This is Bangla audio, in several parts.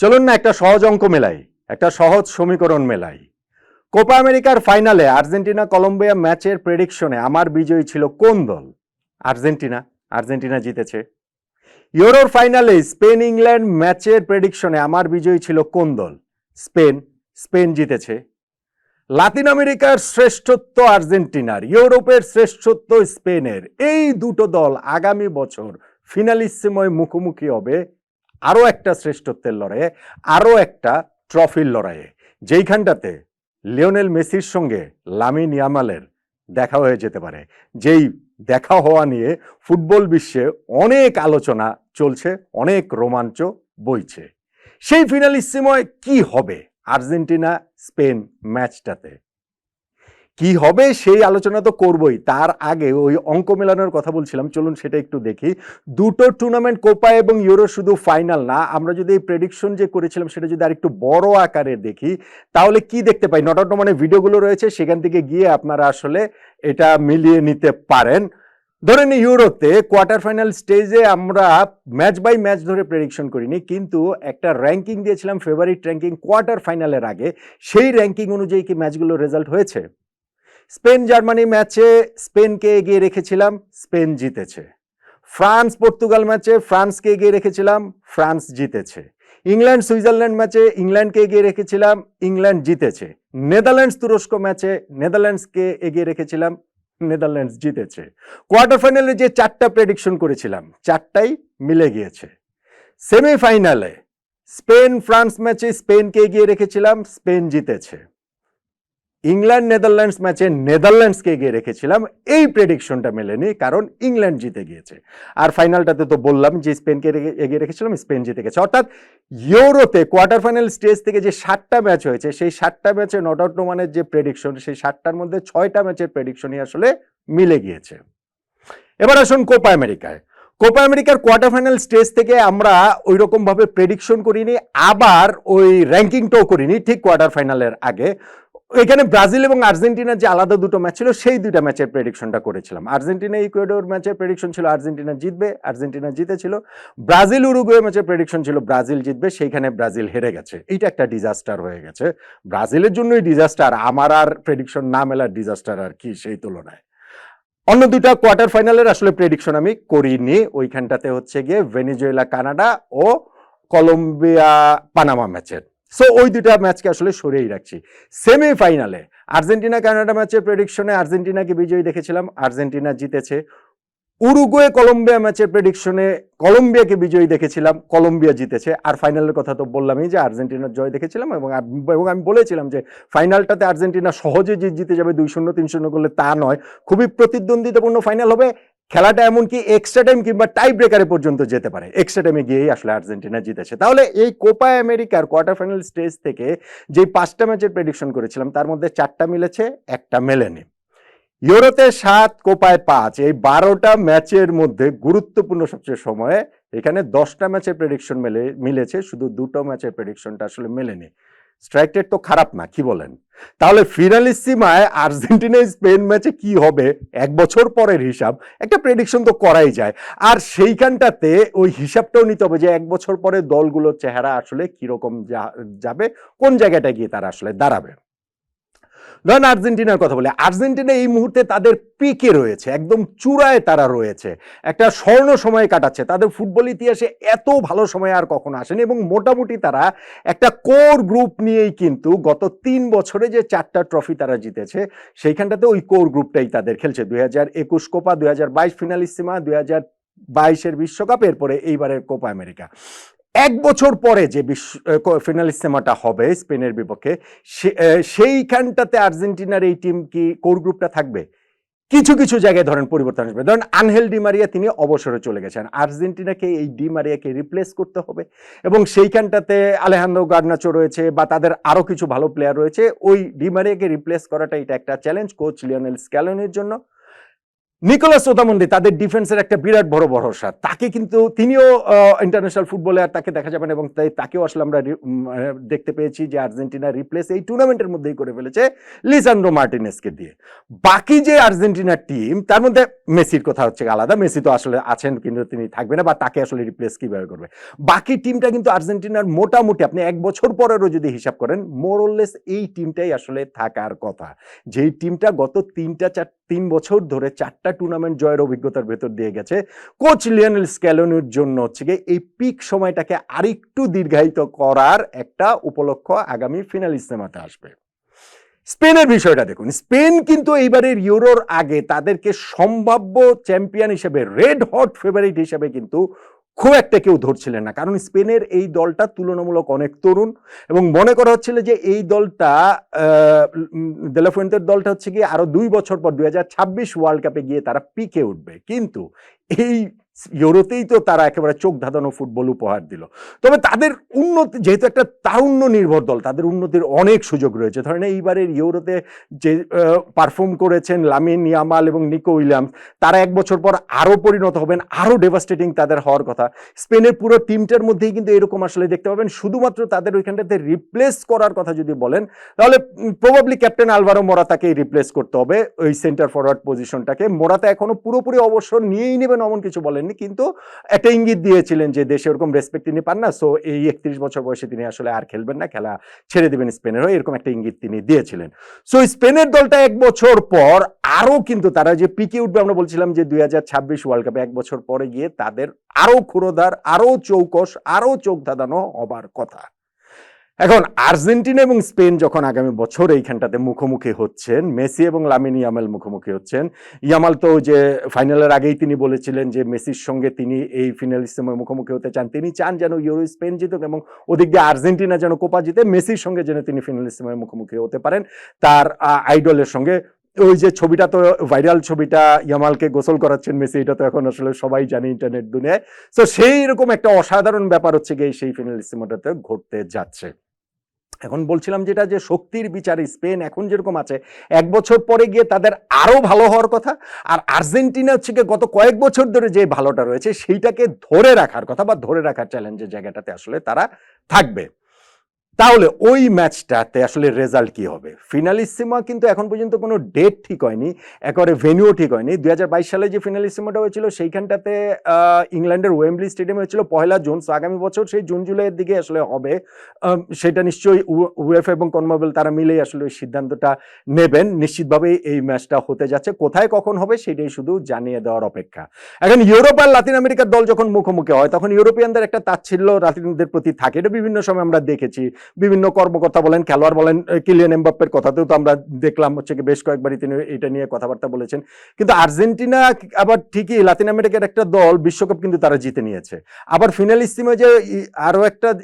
চলুন না একটা সহজ অঙ্ক মেলাই, একটা সহজ সমীকরণ মেলাই। কোপা আমেরিকার ফাইনালে আর্জেন্টিনা কলম্বিয়া ম্যাচের প্রেডিকশনে আমার বিজয়ী ছিল কোন দল? আর্জেন্টিনা আর্জেন্টিনা জিতেছে। ইউরোর ফাইনালে স্পেন, ইংল্যান্ড ম্যাচের প্রেডিকশনে আমার বিজয়ী ছিল কোন দল? স্পেন স্পেন জিতেছে। লাতিন আমেরিকার শ্রেষ্ঠত্ব আর্জেন্টিনার, ইউরোপের শ্রেষ্ঠত্ব স্পেনের। এই দুটো দল আগামী বছর ফিনালিসিময় মুখোমুখি হবে আরও একটা শ্রেষ্ঠত্বের লড়াইয়ে আরও একটা ট্রফির লড়াইয়ে। যেইখানটাতে লিওনেল মেসির সঙ্গে লামিন ইয়ামালের দেখা হয়ে যেতে পারে, যেই দেখা হওয়া নিয়ে ফুটবল বিশ্বে অনেক আলোচনা চলছে, অনেক রোমাঞ্চ বইছে। সেই ফিনালিসিময় কি হবে আর্জেন্টিনা স্পেন ম্যাচটাতে? কি হবে সেই আলোচনা তো করবই। তার আগে ওই অঙ্ক মেলানোর কথা বলছিলাম, চলুন সেটা একটু দেখি। দুটো টুর্নামেন্ট কোপা এবং ইউরো শুধু ফাইনাল না, আমরা যদি এই প্রেডিকশন যে করেছিলাম সেটা যদি আরেকটু বড় আকারে দেখি, তাহলে কি দেখতে পাই? নট মানে ভিডিওগুলো রয়েছে, সেখান থেকে গিয়ে আপনারা আসলে এটা মিলিয়ে নিতে পারেন। ধরে ধরেন ইউরোতে কোয়ার্টার ফাইনাল স্টেজে আমরা ম্যাচ বাই ম্যাচ ধরে প্রেডিকশন করিনি, কিন্তু একটা র্যাঙ্কিং দিয়েছিলাম ফেভারিট র্যাঙ্কিং কোয়ার্টার ফাইনালের আগে। সেই র্যাঙ্কিং অনুযায়ী কি ম্যাচগুলোর রেজাল্ট হয়েছে? স্পেন জার্মানি ম্যাচে স্পেনকে এগিয়ে রেখেছিলাম, স্পেন জিতেছে। ফ্রান্স পর্তুগাল ম্যাচে ফ্রান্সকে এগিয়ে রেখেছিলাম, ফ্রান্স জিতেছে। ইংল্যান্ড সুইজারল্যান্ড ম্যাচে ইংল্যান্ডকে এগিয়ে রেখেছিলাম, ইংল্যান্ড জিতেছে। নেদারল্যান্ডস তুরস্ক ম্যাচে নেদারল্যান্ডসকে এগিয়ে রেখেছিলাম, নেদারল্যান্ডস জিতেছে। কোয়ার্টার ফাইনালে যে চারটা প্রেডিকশন করেছিলাম, চারটাই মিলে গিয়েছে। সেমিফাইনালে স্পেন ফ্রান্স ম্যাচে স্পেনকে এগিয়ে রেখেছিলাম, স্পেন জিতেছে। ইংল্যান্ড নেদারল্যান্ডস ম্যাচে নেদারল্যান্ডসকে এগিয়ে রেখেছিলাম। এই প্রেডিকশনটা মেলেনি, কারণ ইংল্যান্ড জিতে গিয়েছে। আর ফাইনালটাতে তো বললাম যে স্পেনকে এগিয়ে রেখেছিলাম, স্পেন জিতে গেছে। অর্থাৎ ইউরোতে কোয়ার্টার ফাইনাল স্টেজ থেকে যে সাতটা ম্যাচ হয়েছে, সেই সাতটা ম্যাচে নট আউট নোমানের যে প্রেডিকশন সেই সাতটার মধ্যে ছয়টা ম্যাচের প্রেডিকশনই আসলে মিলে গিয়েছে। এবার আসুন কোপা আমেরিকায় কোপা আমেরিকার কোয়ার্টার ফাইনাল স্টেজ থেকে আমরা ওই রকম ভাবে প্রেডিকশন করিনি, আবার ওই র্যাঙ্কিংটাও করিনি, ঠিক কোয়ার্টার ফাইনালের আগে। এখানে ব্রাজিল এবং আর্জেন্টিনার যে আলাদা দুটো ম্যাচ ছিল, সেই দুইটা ম্যাচের প্রেডিকশনটা করেছিলাম। আর্জেন্টিনা, ইকুয়েডর ম্যাচের প্রেডিকশন ছিল আর্জেন্টিনা জিতবে, আর্জেন্টিনা জিতেছিল। ব্রাজিল, উরুগুয়ে ম্যাচের প্রেডিকশন ছিল ব্রাজিল জিতবে, সেইখানে ব্রাজিল হেরে গেছে। এইটা একটা ডিজাস্টার হয়ে গেছে। ব্রাজিলের জন্যই ডিজাস্টার আমার আর প্রেডিকশন না মেলার ডিজাস্টার আর কি সেই তুলনায়। অন্য দুটা কোয়ার্টার ফাইনালের আসলে প্রেডিকশন আমি করিনি। ওইখানটাতে হচ্ছে গিয়ে ভেনিজুয়েলা কানাডা ও কলম্বিয়া পানামা ম্যাচের সো ওই দুটা ম্যাচকে আসলে সরিয়েই রাখছি। সেমিফাইনালে আর্জেন্টিনা কানাডা ম্যাচের প্রেডিকশনে আর্জেন্টিনাকে বিজয়ী দেখেছিলাম। আর্জেন্টিনা জিতেছে। উরুগুয়ে কলম্বিয়া ম্যাচের প্রেডিকশনে কলম্বিয়াকে বিজয়ী দেখেছিলাম। কলম্বিয়া জিতেছে। আর ফাইনালের কথা তো বললামই যে আর্জেন্টিনার জয় দেখেছিলাম এবং এবং আমি বলেছিলাম যে ফাইনালটাতে আর্জেন্টিনা সহজে জিত জিতে যাবে দুই শূন্য, তিন শূন্য করলে তা নয়। খুবই প্রতিদ্বন্দ্বিতাপূর্ণ ফাইনাল হবে। খেলাটা এমনকি এক্সট্রা টাইম কিংবা টাই ব্রেকারে পর্যন্ত যেতে পারে। এক্সট্রা টাইমে গিয়েই আসলে আর্জেন্টিনা জিতেছে। তাহলে এই কোপা আমেরিকার কোয়ার্টার ফাইনাল স্টেজ থেকে যে পাঁচটা ম্যাচের প্রেডিকশন করেছিলাম, তার মধ্যে চারটা মিলেছে, একটা মেলেনি। ইউরোতে সাত, কোপায় পাঁচ, এই বারোটা ম্যাচের মধ্যে গুরুত্বপূর্ণ সবচেয়ে সময়ে এখানে দশটা ম্যাচের প্রেডিকশন মেলে, মিলেছে, শুধু দুটো ম্যাচের প্রেডিকশনটা আসলে মেলেনি। স্ট্রাইক রেট তো খারাপ না, কি বলেন? তাহলে ফিনালিসিমায় আর্জেন্টিনা স্পেন ম্যাচে কি হবে? এক বছর পরের হিসাব, একটা প্রেডিকশন তো করাই যায়। আর সেইখানটাতে ওই হিসাবটাও নিতে হবে যে এক বছর পরে দলগুলোর চেহারা আসলে কীরকম যাবে, কোন জায়গাটা গিয়ে তারা আসলে দাঁড়াবে। ধরেন আর্জেন্টিনার কথা বলে। আর্জেন্টিনা এই মুহূর্তে তাদের পিকে রয়েছে, একদম চূড়ায় তারা রয়েছে। একটা স্বর্ণ সময় কাটাচ্ছে। তাদের ফুটবল ইতিহাসে এত ভালো সময় আর কখনো আসেনি এবং মোটামুটি তারা একটা কোর গ্রুপ নিয়েই কিন্তু গত তিন বছরে যে চারটা ট্রফি তারা জিতেছে, সেইখানটাতে ওই কোর গ্রুপটাই তাদের খেলছে। দুই হাজার একুশ কোপা, দুই হাজার বাইশ ফিনালিসিমা, দুই হাজার বাইশের বিশ্বকাপ, এরপরে এইবারের কোপা আমেরিকা। এক বছর পরে যে বিশ্ব ফিনালিসিমাটা হবে স্পেনের বিপক্ষে সেইখানটাতে আর্জেন্টিনার এই টিম কি কোর গ্রুপটা থাকবে? কিছু কিছু জায়গায় ধরেন পরিবর্তন আসবে। ধরেন আনহেল ডিমারিয়া তিনি অবসরে চলে গেছেন। আর্জেন্টিনাকে এই ডিমারিয়াকে রিপ্লেস করতে হবে এবং সেইখানটাতে আলেহান্দ্রো গার্নাচো রয়েছে বা তাদের আরও কিছু ভালো প্লেয়ার রয়েছে। ওই ডিমারিয়াকে রিপ্লেস করাটা এটা একটা চ্যালেঞ্জ কোচ লিওনেল স্ক্যালনের জন্য। নিকোলাস ওতামন্দি তাদের ডিফেন্সের একটা বিরাট বড় ভরসা। তাকে কিন্তু তিনিও ইন্টারন্যাশনাল ফুটবলে আর তাকে দেখা যাবেন এবং তাই তাকেও আসলে আমরা দেখতে পেয়েছি যে আর্জেন্টিনা রিপ্লেস এই টুর্নামেন্টের মধ্যেই করে ফেলেছে লিসান্ড্রো মার্টিনেসকে দিয়ে। বাকি যে আর্জেন্টিনার টিম তার মধ্যে মেসির কথা হচ্ছে আলাদা। মেসি তো আসলে আছেন কিন্তু তিনি থাকবে না বা তাকে আসলে রিপ্লেস কীভাবে করবে? বাকি টিমটা কিন্তু আর্জেন্টিনার মোটামুটি আপনি এক বছর পরেরও যদি হিসাব করেন মোরললেস এই টিমটাই আসলে থাকার কথা। যেই টিমটা গত তিনটা চার তিন বছর ধরে চারটা টুর্নামেন্ট জয়ের অভিজ্ঞতার ভেতর দিয়ে গেছে। কোচ লিওনেল স্ক্যালোনির জন্য হচ্ছে গিয়ে এই পিক সময়টাকে আরেকটু দীর্ঘায়িত করার একটা উপলক্ষ আগামী ফিনাল ইস্তেমাতে আসবে। স্পেনের বিষয়টা দেখুন। স্পেন কিন্তু এইবারের ইউরোর আগে তাদেরকে সম্ভাব্য চ্যাম্পিয়ন হিসেবে রেড হট ফেভারিট হিসেবে কিন্তু খুব একটা কেউ ধরছিলেন না। কারণ স্পেনের এই দলটা তুলনামূলক অনেক তরুণ এবং মনে করা হচ্ছিল যে এই দলটা দেলাফুয়েন্তের দলটা হচ্ছে কি আরও দুই বছর পর দু হাজার ছাব্বিশ ওয়ার্ল্ড কাপে গিয়ে তারা পিকে উঠবে। কিন্তু এই ইউরোতেই তো তারা একেবারে চোখ ধাঁধানো ফুটবল উপহার দিল। তবে তাদের উন্নতি, যেহেতু একটা তারুণ্য নির্ভর দল, তাদের উন্নতির অনেক সুযোগ রয়েছে। ধরেন এইবারের ইউরোতে যে পারফর্ম করেছেন লামিন ইয়ামাল এবং নিকো উইলিয়ামস, তারা এক বছর পর আরও পরিণত হবেন, আরও ডেভাস্টেটিং তাদের হওয়ার কথা। স্পেনের পুরো টিমটার মধ্যেই কিন্তু এরকম আসলে দেখতে পাবেন। শুধুমাত্র তাদের ওইখানটাতে রিপ্লেস করার কথা যদি বলেন, তাহলে প্রবাবলি ক্যাপ্টেন আলভারো মোরাতাকেই রিপ্লেস করতে হবে ওই সেন্টার ফরওয়ার্ড পজিশনটাকে মোরাতা এখনও পুরোপুরি অবসর নিয়েই নেবেন, অমন কিছু বলেননি কিন্তু একটা ইঙ্গিত দিয়েছিলেন যে দেশে ওরকম রেসপেক্ট তিনি পান না সো এই একত্রিশ বছর বয়সে তিনি আসলে আর খেলবেন না, খেলা ছেড়ে দেবেন স্পেনের হয়ে, এরকম একটা ইঙ্গিত তিনি দিয়েছিলেন। সো স্পেনের দলটা এক বছর পর আরও কিন্তু তারা যে পিকে উঠবে, আমরা বলছিলাম যে দুই হাজার ছাব্বিশ ওয়ার্ল্ড কাপে এক বছর পরে গিয়ে তাদের আরও ক্ষুরোধার আরও চৌকস, আরও চোখ ধাঁধানো হবার কথা। এখন আর্জেন্টিনা এবং স্পেন যখন আগামী বছর এইখানটাতে মুখোমুখি হচ্ছেন, মেসি এবং লামিনি ইয়ামাল মুখোমুখি হচ্ছেন, ইয়ামাল তো যে ফাইনালের আগেই তিনি বলেছিলেন যে মেসির সঙ্গে তিনি এই ফিনালিস্টের মুখোমুখি হতে চান, তিনি চান যেন ইউরো স্পেন জিতুক এবং ওদিক দিয়ে আর্জেন্টিনা যেন কোপা জিতে, মেসির সঙ্গে যেন তিনি ফিনালিস্টের মুখোমুখি হতে পারেন। তার আইডলের সঙ্গে ওই যে ছবিটা তো ভাইরাল ছবিটা ইয়ামালকে গোসল করাচ্ছেন মেসি, এটা তো এখন আসলে সবাই জানে ইন্টারনেট দুনিয়ায়। তো সেই রকম একটা অসাধারণ ব্যাপার হচ্ছে গিয়ে সেই ফিনালিস্টিমোটাতে ঘটতে যাচ্ছে। এখন বলছিলাম যেটা যে শক্তির বিচারে স্পেন এখন যেরকম আছে, এক বছর পরে গিয়ে তাদের আরও ভালো হওয়ার কথা, আর আর্জেন্টিনা হচ্ছে গত কয়েক বছর ধরে যে ভালোটা রয়েছে, সেইটাকে ধরে রাখার কথা বা ধরে রাখার চ্যালেঞ্জের জায়গাটাতে আসলে তারা থাকবে। তাহলে ওই ম্যাচটাতে আসলে রেজাল্ট কি হবে? ফিনালিসিমা কিন্তু এখন পর্যন্ত কোনো ডেট ঠিক হয়নি, একেবারে ভেনিউ ঠিক হয়নি। দু হাজার বাইশ সালে যে ফিনালিসিমাটা হয়েছিল, সেইখানটাতে ইংল্যান্ডের ওয়েম্বলি স্টেডিয়ামে হয়েছিল পয়লা জুন। সো আগামী বছর সেই জুন, জুলাইয়ের দিকে আসলে হবে। সেটা নিশ্চয়ই উয়েফ এবং কনমাবেল তারা মিলেই আসলে ওই সিদ্ধান্তটা নেবেন। নিশ্চিতভাবে এই ম্যাচটা হতে যাচ্ছে। কোথায় কখন হবে সেটাই শুধু জানিয়ে দেওয়ার অপেক্ষা। এখন ইউরোপ আর লাতিন আমেরিকার দল যখন মুখোমুখি হয়, তখন ইউরোপিয়ানদের একটা তাচ্ছিল্য লাতিনদের প্রতি থাকে। এটা বিভিন্ন সময় আমরা দেখেছি। বিভিন্ন কর্মকর্তা বলেন, খেলোয়াড় বলেন কিলিয়ান এমবাপ্পের কথাতেও তো আমরা দেখলাম হচ্ছে কি বেশ কয়েকবারই তিনি এটা নিয়ে কথাবার্তা বলেছেন। কিন্তু আর্জেন্টিনা আবার ঠিকই লাতিন আমেরিকার একটা দল বিশ্বকাপ কিন্তু তারা জিতে নিয়েছে। আবার ফিনালিস্টিমে যে ই- আরও একটা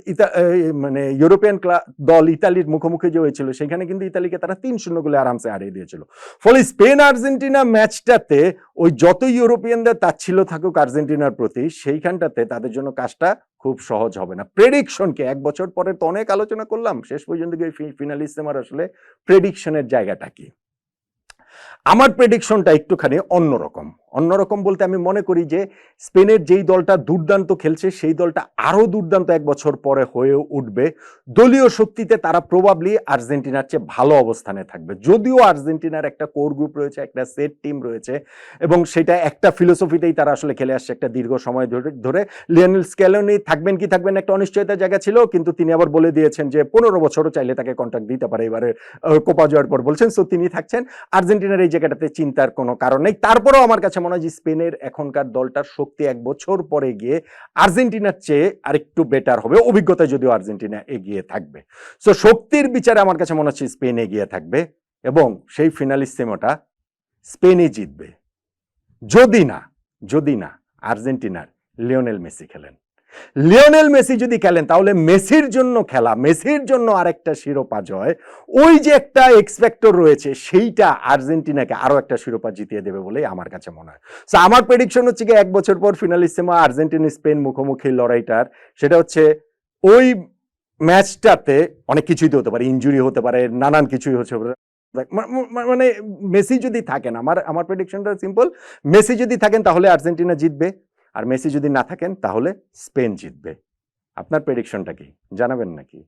মানে ইউরোপিয়ান দল ইতালির মুখোমুখি যে হয়েছিল, সেখানে কিন্তু ইতালিকে তারা তিন শূন্য গোলে আরামসে হারিয়ে দিয়েছিল। ফলে স্পেন আর্জেন্টিনা ম্যাচটাতে ওই যত ইউরোপিয়ানদের তাচ্ছিল থাকুক আর্জেন্টিনার প্রতি, সেইখানটাতে তাদের জন্য কাজটা খুব সহজ হবে না। প্রেডিকশনকে এক বছর পরে তো অনেক আলোচনা করলাম, শেষ পর্যন্ত গিয়ে ফিনালিস্ট আমার আসলে প্রেডিকশনের জায়গাটা কি? আমার প্রেডিকশনটা একটুখানি অন্যরকম। অন্যরকম বলতে আমি মনে করি যে স্পেনের যেই দলটা দুর্দান্ত খেলছে, সেই দলটা আরও দুর্দান্ত এক বছর পরে হয়ে উঠবে। দলীয় শক্তিতে তারা প্রবাবলি আর্জেন্টিনার চেয়ে ভালো অবস্থানে থাকবে। যদিও আর্জেন্টিনার একটা কোর গ্রুপ রয়েছে, একটা সেট টিম রয়েছে, এবং সেটা একটা ফিলোসফিতেই তারা আসলে খেলে আসছে একটা দীর্ঘ সময় ধরে ধরে। লিওনেল স্ক্যালোনি থাকবেন কি থাকবেন একটা অনিশ্চয়তার জায়গা ছিল, কিন্তু তিনি আবার বলে দিয়েছেন যে পনেরো বছরও চাইলে তাকে কন্ট্রাক্ট দিতে পারে। এবারে কোপা জয়ের পর বলছেন সো তিনি থাকছেন। আর্জেন্টিনার এই জায়গাটাতে চিন্তার কোনো কারণ নেই। তারপরেও আমার কাছে মনে হয় যে স্পেনের এখনকার দলটার শক্তি এক বছর পরে গিয়ে আর্জেন্টিনার চেয়ে আরেকটু বেটার হবে। অভিজ্ঞতা যদিও আর্জেন্টিনা এগিয়ে থাকবে। সো শক্তির বিচারে আমার কাছে মনে হচ্ছে স্পেন এগিয়ে থাকবে এবং সেই ফিনালিস্টেমোটা স্পেনে জিতবে। যদি না যদি না আর্জেন্টিনার লিওনেল মেসি খেলেন। লিওনেল মেসি যদি খেলেন, তাহলে মেসির জন্য খেলা, মেসির জন্য আরেকটা শিরোপা জয়। ওই যে একটা এক্সপেক্টর রয়েছে, সেইটা আর্জেন্টিনাকে আরও একটা শিরোপা জিতিয়ে দেবে বলেই আমার কাছে মনে হয়। সো আমার প্রেডিকশন হচ্ছে কি, এক বছর পর ফিনালিসিমা আর্জেন্টিনা, স্পেন মুখোমুখি লড়াইটার সেটা হচ্ছে ওই ম্যাচটাতে অনেক কিছুই তো হতে পারে ইনজুরি হতে পারে, নানান কিছুই হচ্ছে মানে মেসি যদি থাকেন, আমার আমার প্রেডিকশনটা সিম্পল মেসি যদি থাকেন, তাহলে আর্জেন্টিনা জিতবে। আর মেসি যদি না থাকেন তাহলে স্পেন জিতবে। আপনার প্রেডিকশনটা কি? জানাবেন নাকি?